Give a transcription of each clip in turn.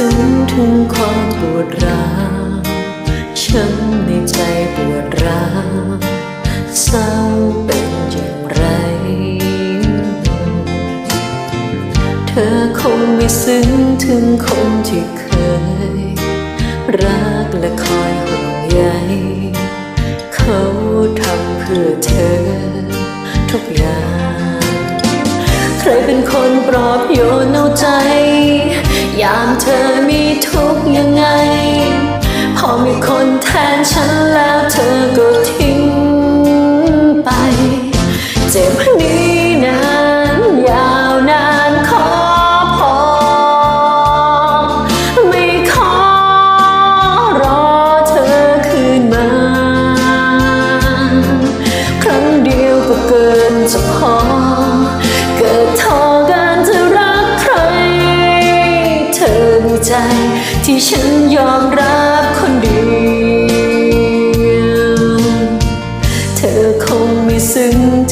ซึ้งถึงความปวดร้าวช้ำในใจปวดร้าวเศร้าเป็นอย่างไร เธอคงไม่ซึ้งถึงคนที่เคย รักและคอยห่วงใยเขาทำเพื่อเธอ ทุกอย่าง ใครเป็นคนปลอบโยนเอาใจ ไป เจ็บนี้นานยาวนานขอพอ ไม่ขอรอเธอคืนมา ครั้งเดียวก็เกินจะพอ เกิดทอการจะรักใคร เธอมีใจที่ฉันยอมรับคนเดียว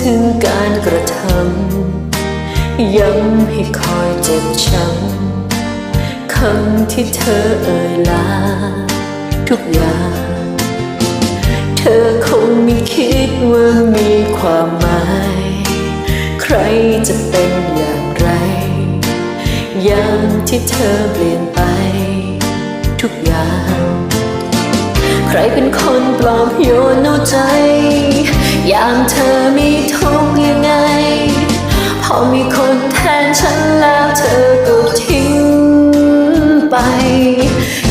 ถึงการกระทำย้ำให้คอยเจ็บช้ำคำที่เธอเอ่ยลา ทุกอย่าง เธอคงไม่คิดว่ามีความหมาย ใครจะเป็นอย่างไรยามที่เธอเปลี่ยนไป ทุกอย่าง ใครเป็นคนปลอบโยนเอาใจ ยามเธอมีทุกข์ยังไง พอมีคนแทนฉันแล้วเธอก็ทิ้งไป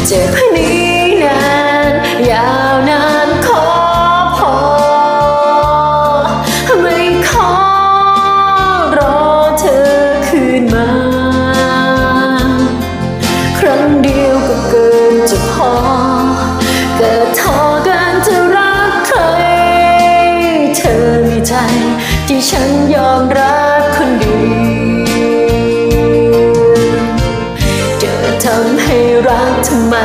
เจ็บนี้นานยาวนานขอพอ ไม่ขอรอเธอคืนมา ครั้งเดียวก็เกินจะพอ เกิดท้อ ที่ฉันยอมรับคนเดียวเจอทำให้รักทำไม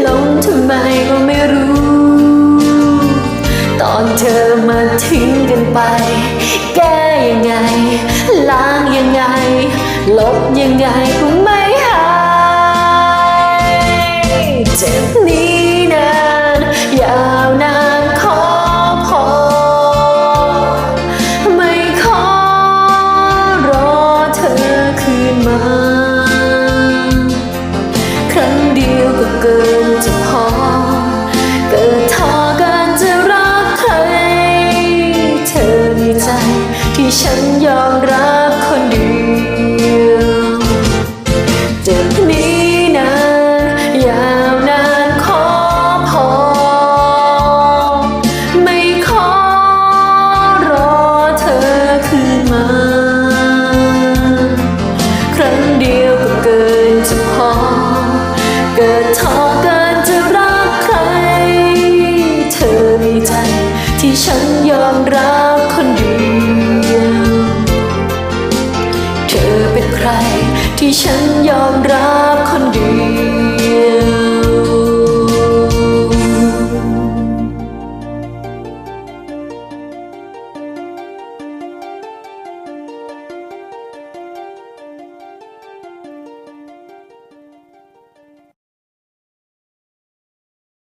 หลงทำไมก็ไม่รู้ ตอนเธอมาทิ้งกันไป แก้ยังไง ล้างยังไง ลบยังไงก็ เกินจะพอ เกิดทอการจะรักใคร เธอมีใจที่ฉันยอมรับ ใคร ที่ฉันยอมรับคนดี